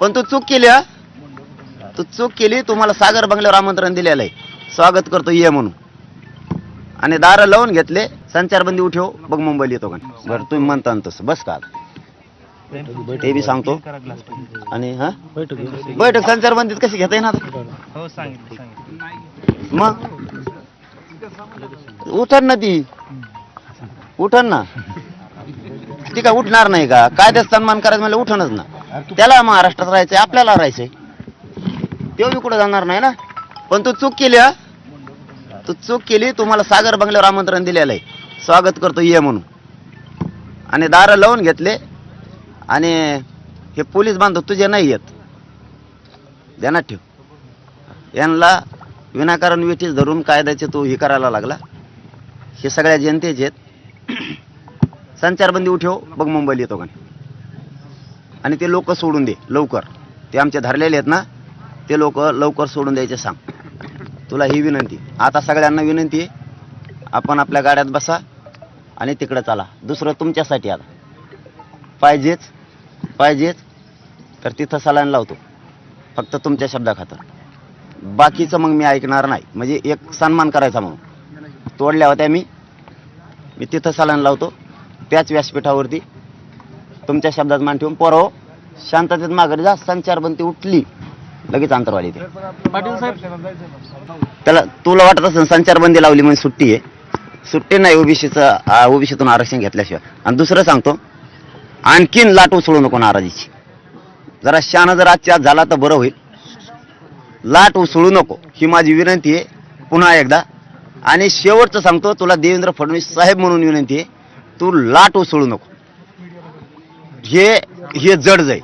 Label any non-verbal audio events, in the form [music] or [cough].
पण तू चूक केली हा? तू चूक केली तुम्हाला सागर बंगल्यावर आमंत्रण दिलेलं आहे. स्वागत करतो ये म्हणून. आणि दारं लावून घेतले संचारबंदी उठव बघ मुंबईला येतो का बरं तुम्ही म्हणता तसं बस का? ते बी सांगतो. आणि हा? बैठक संचारबंदीत कशी घेता येणार? हो मग? उठन ना ती. उठन ना. ती काय उठणार नाही का? कायद्यात सन्मान करायचं म्हणजे उठणच ना. त्याला महाराष्ट्रात राहायचंय आपल्याला राहायचंय. तो मी कुठं जाणार नाही ना? पण तू चूक केली हा. तू चूक केली तुम्हाला सागर बंगल्यावर आमंत्रण दिलेलं आहे. स्वागत करतो ये म्हणून. आणि दारं लावून घेतले आणि हे पोलीस बांधव तुझे नाही येत. ध्यानात ठेव. यांना विनाकारण विठीस धरून कायद्याचे तो हे करायला लागला. हे सगळ्या जनतेचे आहेत. [clears throat] संचारबंदी उठव बघ मुंबईला येतो का आणि ते लोक सोडून दे लवकर. ते आमचे धरलेले आहेत ना ते लोक लवकर सोडून द्यायचे सांग. तुला ही विनंती. आता सगळ्यांना विनंती आहे आपण आपल्या गाड्यात बसा आणि तिकडं चला. दुसरं तुमच्यासाठी आता. पाहिजेच पाहिजेच तर तिथं सलाईन लावतो. फक्त तुमच्या शब्दाखातर. बाकीचं मग मी ऐकणार नाही. म्हणजे एक सन्मान करायचा म्हणून. तोडल्या होत्या मी. मी तिथं सलाईन लावतो त्याच व्यासपीठावरती. तुमच्या शब्दात मान ठेवून पोरो शांततेत माघारी जा संचारबंदी उठली. लगेच अंतरवाली ते पाटील साहेब. त्याला तुला वाटत असेल संचारबंदी लावली म्हणजे सुट्टी आहे. सुट्टी नाही ओबीसीचं ओबीसीतून आरक्षण घेतल्याशिवाय. आणि दुसरं सांगतो आणखीन लाट उसळू नको नाराजीची. जरा शान जर आजच्या आज झाला तर बरं होईल. लाट उसळू नको ही माझी विनंती आहे. पुन्हा एकदा. आणि शेवटचं सांगतो तुला देवेंद्र फडणवीस साहेब म्हणून विनंती आहे तू लाट उसळू नको. हे हे जड जाईल.